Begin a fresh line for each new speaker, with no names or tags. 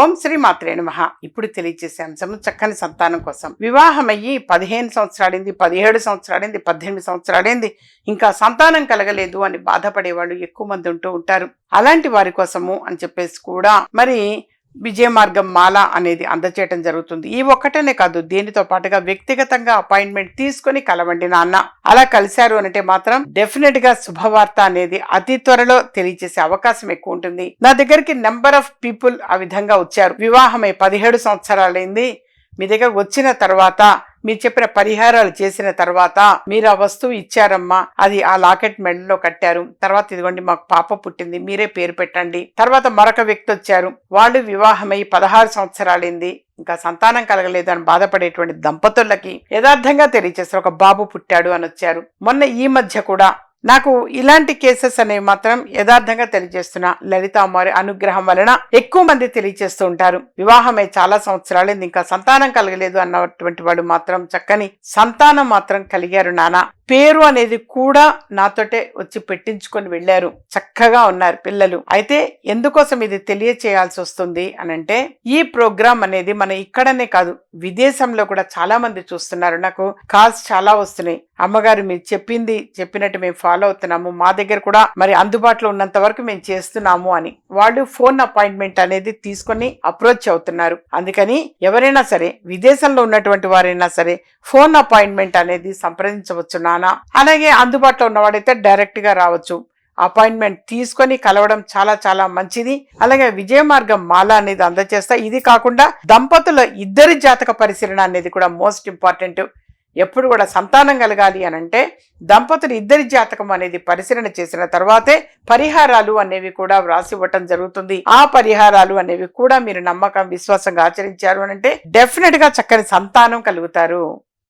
ఓం శ్రీ మాత్రే నమ. ఇప్పుడు తెలియజేసే అంశము చక్కని సంతానం కోసం. వివాహమయ్యి పదిహేను సంవత్సరాలైంది పదిహేడు సంవత్సరాలైంది పద్దెనిమిది సంవత్సరాలైంది. ఇంకా సంతానం కలగలేదు అని బాధపడేవాళ్ళు ఎక్కువ మంది ఉంటూ ఉంటారు. అలాంటి వారి కోసము అని చెప్పేసి కూడా మరి విజయ మార్గం మాల అనేది అందచేయటం జరుగుతుంది. ఈ ఒక్కటనే కాదు దీనితో పాటుగా వ్యక్తిగతంగా అపాయింట్మెంట్ తీసుకొని కలవండి నాన్న. అలా కలిశారు అంటే మాత్రం డెఫినెట్గా శుభవార్త అనేది అతి త్వరలో తెలియజేసే అవకాశం ఎక్కువ ఉంటుంది. నా దగ్గరికి నెంబర్ ఆఫ్ పీపుల్ ఆ విధంగా వచ్చారు. వివాహమై పదిహేడు సంవత్సరాలైంది. మీ దగ్గర వచ్చిన తర్వాత మీరు చెప్పిన పరిహారాలు చేసిన తర్వాత మీరు ఆ వస్తువు ఇచ్చారమ్మా అది ఆ లాకెట్ మెడలో కట్టారు. తర్వాత ఇదిగోండి మాకు పాప పుట్టింది మీరే పేరు పెట్టండి. తర్వాత మరొక వ్యక్తి వచ్చారు. వాళ్ళు వివాహమై పదహారు సంవత్సరాలైంది. ఇంకా సంతానం కలగలేదు అని బాధపడేటువంటి దంపతులకి యథార్థంగా తెలియచేస్తారు ఒక బాబు పుట్టాడు అని వచ్చారు. మొన్న ఈ మధ్య కూడా నాకు ఇలాంటి కేసెస్ అనేవి మాత్రం యథార్థంగా తెలియజేస్తున్నా లలిత అమ్మవారి అనుగ్రహం వలన ఎక్కువ మంది తెలియజేస్తూ ఉంటారు. వివాహమే చాలా సంవత్సరాలు ఇంకా సంతానం కలగలేదు అన్నటువంటి వాడు మాత్రం చక్కని సంతానం మాత్రం కలిగారు నానా. పేరు అనేది కూడా నాతోటే వచ్చి పెట్టించుకొని వెళ్ళారు. చక్కగా ఉన్నారు పిల్లలు. అయితే ఎందుకోసం ఇది తెలియచేయాల్సి వస్తుంది అనంటే ఈ ప్రోగ్రామ్ అనేది మన ఇక్కడనే కాదు విదేశంలో కూడా చాలా మంది చూస్తున్నారు. నాకు కాల్స్ చాలా వస్తున్నాయి. అమ్మగారు మీరు చెప్పింది చెప్పినట్టు మేము ఫాలో అవుతున్నాము. మా దగ్గర కూడా మరి అందుబాటులో ఉన్నంత వరకు మేము చేస్తున్నాము అని. వాళ్ళు ఫోన్ అపాయింట్మెంట్ అనేది తీసుకొని అప్రోచ్ అవుతున్నారు. అందుకని ఎవరైనా సరే విదేశంలో ఉన్నటువంటి వారైనా సరే ఫోన్ అపాయింట్మెంట్ అనేది సంప్రదించవచ్చు నానా. అలాగే అందుబాటులో ఉన్నవాడైతే డైరెక్ట్గా రావచ్చు. అపాయింట్మెంట్ తీసుకొని కలవడం చాలా చాలా మంచిది. అలాగే విజయ మార్గం మాల అనేది అందజేస్తా ఇది కాకుండా దంపతుల ఇద్దరి జాతక పరిశీలన అనేది కూడా మోస్ట్ ఇంపార్టెంట్ ఎప్పుడు కూడా సంతానం కలగాలి అని అంటే దంపతులు ఇద్దరి జాతకం అనేది పరిశీలన చేసిన తర్వాతే పరిహారాలు అనేవి కూడా వ్రాసి ఇవ్వటం జరుగుతుంది. ఆ పరిహారాలు అనేవి కూడా మీరు నమ్మకం విశ్వాసంగా ఆచరించారు అని అంటే డెఫినెట్గా చక్కని సంతానం కలుగుతారు.